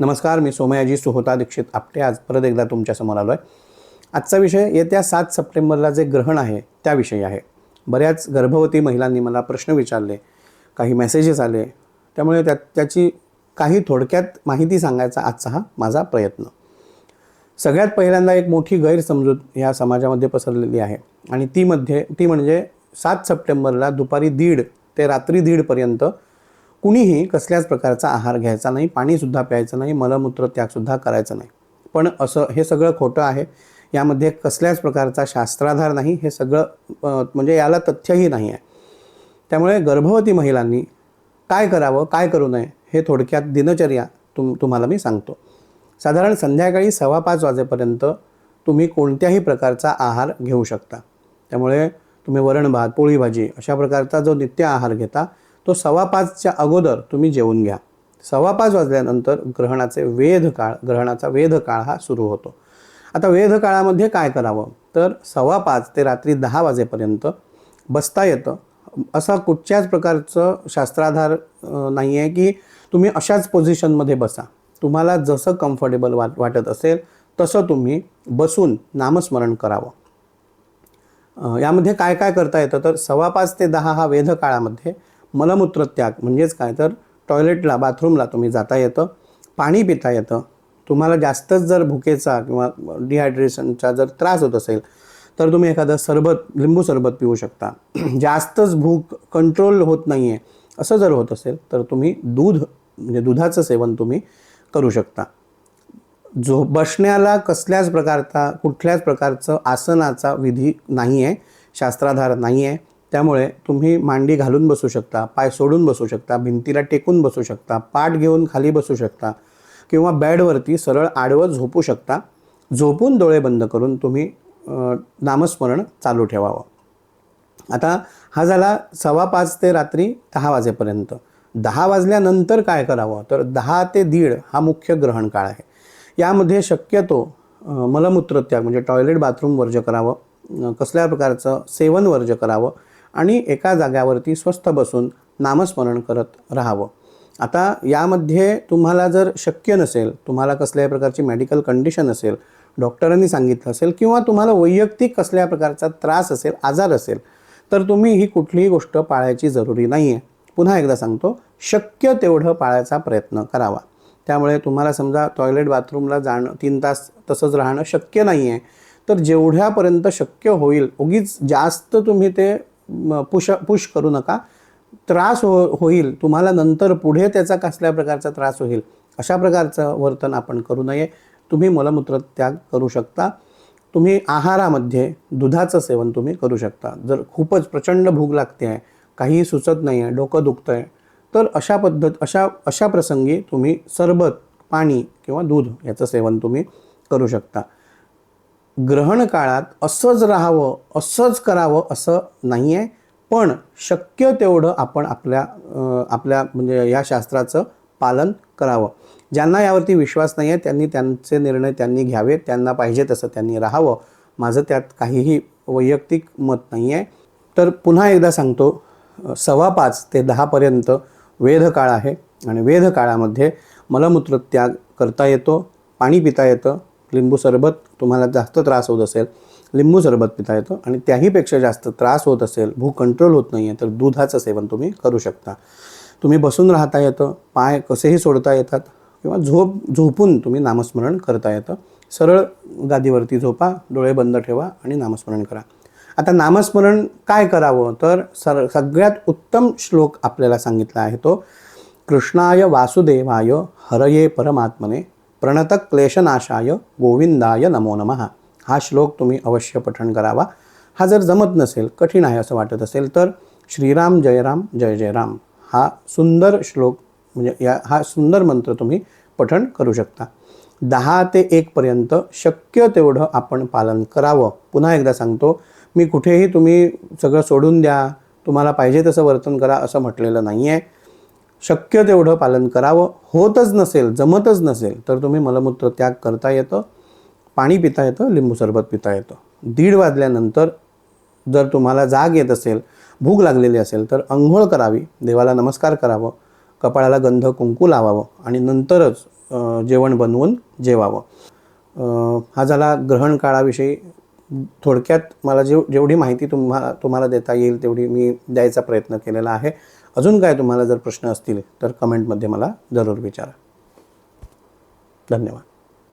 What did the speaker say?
नमस्कार मी सोमयाजी सुहोता दीक्षित आपटे आज परत एकदा तुमच्यासमोर आलो आहे आजचा विषय येत्या सात सप्टेंबरला जे ग्रहण आहे त्याविषयी आहे. बऱ्याच गर्भवती महिलांनी मला प्रश्न विचारले काही मेसेजेस आले. त्यामुळे त्या त्याची काही थोडक्यात माहिती सांगायचा आजचा हा माझा प्रयत्न. सगळ्यात पहिल्यांदा एक मोठी गैरसमजूत ह्या समाजामध्ये पसरलेली आहे. आणि ती मध्ये ती म्हणजे सात सप्टेंबरला दुपारी दीड ते रात्री दीडपर्यंत कुणीही कसल्याच प्रकारचा आहार घ्यायचा नाही पाणीसुद्धा प्यायचं नाही मलमूत्र त्यागसुद्धा करायचं नाही. पण असं हे सगळं खोटं आहे. यामध्ये कसल्याच प्रकारचा शास्त्राधार नाही हे सगळं म्हणजे याला तथ्यही नाही आहे. त्यामुळे गर्भवती महिलांनी काय करावं काय करू नये हे थोडक्यात दिनचर्या तुम तुम्हाला मी सांगतो. साधारण संध्याकाळी सव्वा पाच वाजेपर्यंत तुम्ही कोणत्याही प्रकारचा आहार घेऊ शकता. त्यामुळे तुम्ही वरण भात पोळी भाजी अशा प्रकारचा जो नित्य आहार घेता तो सव्वा पाचच्या अगोदर तुम्ही जेवून घ्या. सव्वा पाच वाजल्यानंतर ग्रहणाचे वेध काळ ग्रहणाचा वेध काळ हा सुरू होतो. आता वेध काळामध्ये काय करावं? तर सव्वा पाच ते रात्री दहा वाजेपर्यंत बसता येतं. असा कुठच्याच प्रकारचं शास्त्राधार नाही आहे की तुम्ही अशाच पोझिशनमध्ये बसा. तुम्हाला जसं कम्फर्टेबल वाट वाटत असेल तसं तुम्ही बसून नामस्मरण करावं. यामध्ये काय काय करता येतं? तर सव्वा पाच ते दहा हा वेध काळामध्ये मलमूत्रत्याग म्हणजेच काय? तर टॉयलेटला बाथरूमला तुम्ही जाता येतं पाणी पिता येतं. तुम्हाला जास्तच जर भुकेचा किंवा डिहायड्रेशनचा जर त्रास होत असेल तर तुम्ही एखादं सरबत लिंबू सरबत पिऊ शकता. जास्तच भूक कंट्रोल होत नाही आहे असं जर होत असेल तर तुम्ही दूध म्हणजे दुधाचं सेवन तुम्ही करू शकता. जो बसण्याला कसल्याच प्रकारचा कुठल्याच प्रकारचं आसनाचा विधी नाही आहे शास्त्राधार नाही आहे त्यामुळे तुम्ही मांडी घालून बसू शकता पाय सोडून बसू शकता भिंतीला टेकून बसू शकता पाठ घेऊन खाली बसू शकता किंवा बेडवरती सरळ आडवं झोपू शकता. झोपून डोळे बंद करून तुम्ही नामस्मरण चालू ठेवावं. आता हा झाला सव्वा पाच ते रात्री दहा वाजेपर्यंत. दहा वाजल्यानंतर काय करावं? तर दहा ते दीड हा मुख्य ग्रहण काळ आहे. यामध्ये शक्यतो मलमूत्रत्याग मलमूत्र त्याग म्हणजे टॉयलेट बाथरूम वर्ज करावं कसल्या प्रकारचं सेवन वर्ज करावं आणि एका जाग्यावरती स्वस्थ बसून नामस्मरण करत राहावं. आता यामध्ये तुम्हाला जर शक्य नसेल तुम्हाला कसल्याही प्रकारची मेडिकल कंडिशन असेल डॉक्टरांनी सांगितलं असेल किंवा तुम्हाला वैयक्तिक कसल्या प्रकारचा त्रास असेल आजार असेल तर तुम्ही ही कुठलीही गोष्ट पाळायची जरुरी नाही आहे पुन्हा एकदा सांगतो शक्य तेवढं पाळायचा प्रयत्न करावा. त्यामुळे तुम्हाला समजा टॉयलेट बाथरूमला जाणं तीन तास तसंच राहणं शक्य नाही आहे तर जेवढ्यापर्यंत शक्य होईल उगीच जास्त तुम्ही ते पुश पुश करू नका. त्रास हो होईल. तुम्हाला नंतर पुढे त्याचा कसल्या प्रकारचा त्रास होईल? अशा प्रकारचं वर्तन आपण करू नये. तुम्ही मलमूत्र त्याग करू शकता. तुम्ही आहारामध्ये दुधाचं सेवन तुम्ही करू शकता. जर खूपच प्रचंड भूक लागते आहे काहीही सुचत नाही आहे डोकं दुखतं आहे तर अशा पद्धत अशा अशा प्रसंगी तुम्ही सरबत पाणी किंवा दूध याचं सेवन तुम्ही करू शकता. ग्रहण काळात असंच राहावं असंच करावं असं नाही आहे पण शक्य तेवढं आपण आपल्या आपल्या म्हणजे या शास्त्राचं पालन करावं. ज्यांना यावरती विश्वास नाही आहे त्यांनी त्यांचे निर्णय त्यांनी घ्यावे त्यांना पाहिजे तसं त्यांनी राहावं. माझं त्यात काहीही वैयक्तिक मत नाही आहे तर पुन्हा एकदा सांगतो सव्वा पाच ते दहापर्यंत वेधकाळ आहे. आणि वेध काळामध्ये मलमूत्र त्याग करता येतो पाणी पिता येतं लिंबू सरबत तुम्हाला जास्त त्रास होत असेल लिंबू सरबत पिता येतं आणि त्याहीपेक्षा जास्त त्रास होत असेल भूक कंट्रोल होत नाही आहे तर दुधाचं सेवन तुम्ही करू शकता. तुम्ही बसून राहता येतं पाय कसेही सोडता येतात किंवा झोप झोपून तुम्ही नामस्मरण करता येतं. सरळ गादीवरती झोपा डोळे बंद ठेवा आणि नामस्मरण करा. आता नामस्मरण काय करावं? तर सर सगळ्यात उत्तम श्लोक आपल्याला सांगितला आहे तो कृष्णाय वासुदेवाय हरये परमात्मने प्रणतक्लेशनाशाय गोविंदाय नमो नमः. हा श्लोक तुम्ही अवश्य पठण करावा. हा जर जमत नसेल कठीण आहे असं वाटत असेल तर श्रीराम जयराम जय जयराम हा सुंदर श्लोक म्हणजे या हा सुंदर मंत्र तुम्ही पठण करू शकता. दहा ते एकपर्यंत शक्य तेवढं आपण पालन करावं. पुन्हा एकदा सांगतो मी कुठेही तुम्ही सगळं सोडून द्या तुम्हाला पाहिजे तसं वर्तन करा असं म्हटलेलं नाही आहे शक्य तेवढं पालन करावं. होतच नसेल जमतच नसेल तर तुम्ही मलमूत्र त्याग करता येतं पाणी पिता येतं लिंबू सरबत पिता येतं. दीड वाजल्यानंतर जर तुम्हाला जाग येत असेल भूक लागलेली असेल तर अंघोळ करावी देवाला नमस्कार करावं कपाळाला गंध कुंकू लावावं आणि नंतरच जेवण बनवून जेवावं. हा झाला ग्रहण काळाविषयी. थोडक्यात मला जेव जेवढी माहिती तुम्हा तुम्हाला देता येईल तेवढी मी द्यायचा प्रयत्न केलेला आहे. अजून काय तुम्हाला जर प्रश्न असतील तर कमेंटमध्ये मला जरूर विचारा. धन्यवाद.